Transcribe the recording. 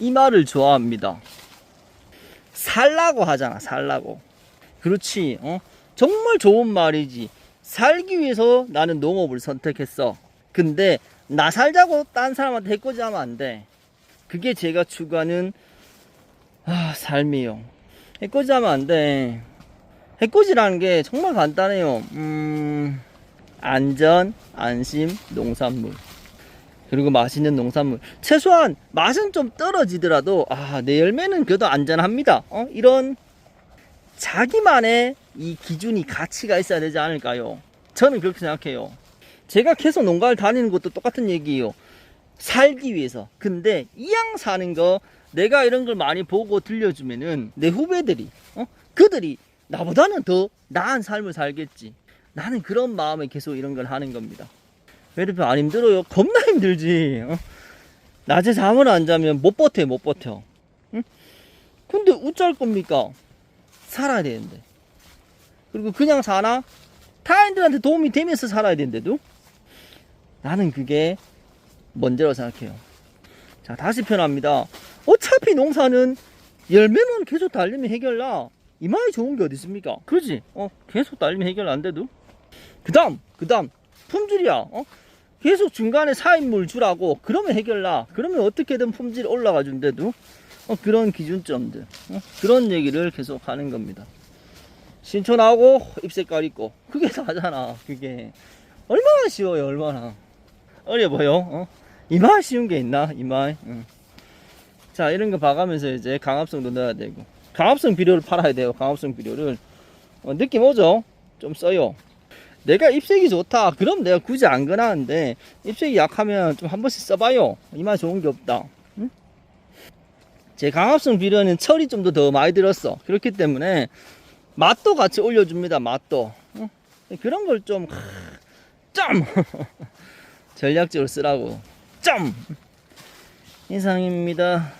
이 말을 좋아합니다. 살라고 하잖아, 살라고. 그렇지, 어? 정말 좋은 말이지. 살기 위해서 나는 농업을 선택했어. 근데 나 살자고 딴 사람한테 해코지 하면 안 돼. 그게 제가 추구하는 아, 삶이요. 해코지 하면 안 돼. 해코지라는 게 정말 간단해요. 음, 안전, 안심, 농산물. 그리고 맛있는 농산물. 최소한 맛은 좀 떨어지더라도, 아, 내 열매는 그래도 안전합니다. 어? 이런 자기만의 이 기준이 가치가 있어야 되지 않을까요? 저는 그렇게 생각해요. 제가 계속 농가를 다니는 것도 똑같은 얘기예요. 살기 위해서. 근데 이왕 사는 거 내가 이런 걸 많이 보고 들려주면은 내 후배들이 어? 그들이 나보다는 더 나은 삶을 살겠지. 나는 그런 마음에 계속 이런 걸 하는 겁니다. 왜 이렇게 안 힘들어요? 겁나 힘들지. 어? 낮에 잠을 안 자면 못 버텨, 못 버텨. 응? 근데 어쩔 겁니까? 살아야 되는데. 그리고 그냥 사나? 타인들한테 도움이 되면서 살아야 되는데도? 나는 그게 먼저라고 생각해요. 자, 다시 표현합니다. 어차피 농사는 열매만 계속 달리면 해결나. 이마에 좋은 게 어디 있습니까? 그러지? 어, 계속 달리면 해결 안 돼도? 그 다음, 그 다음, 품질이야. 어? 계속 중간에 사인물 주라고. 그러면 해결나. 그러면 어떻게든 품질이 올라가 준대도. 어, 그런 기준점들. 어? 그런 얘기를 계속 하는 겁니다. 신초 나오고, 잎색깔 있고. 그게 다잖아. 그게. 얼마나 쉬워요, 얼마나. 어려 보여. 어? 이마 쉬운 게 있나? 이마. 응. 자, 이런 거 봐가면서 이제 강합성도 넣어야 되고. 강합성 비료를 팔아야 돼요. 강합성 비료를. 어, 느낌 오죠? 좀 써요. 내가 잎색이 좋다. 그럼 내가 굳이 안 권하는데, 잎색이 약하면 좀 한 번씩 써봐요. 이마 좋은 게 없다. 응? 제 강합성 비료는 철이 좀 더 더 많이 들었어. 그렇기 때문에, 맛도 같이 올려줍니다. 맛도. 응? 그런 걸 좀, 좀! 전략적으로 쓰라고. 점! 이상입니다.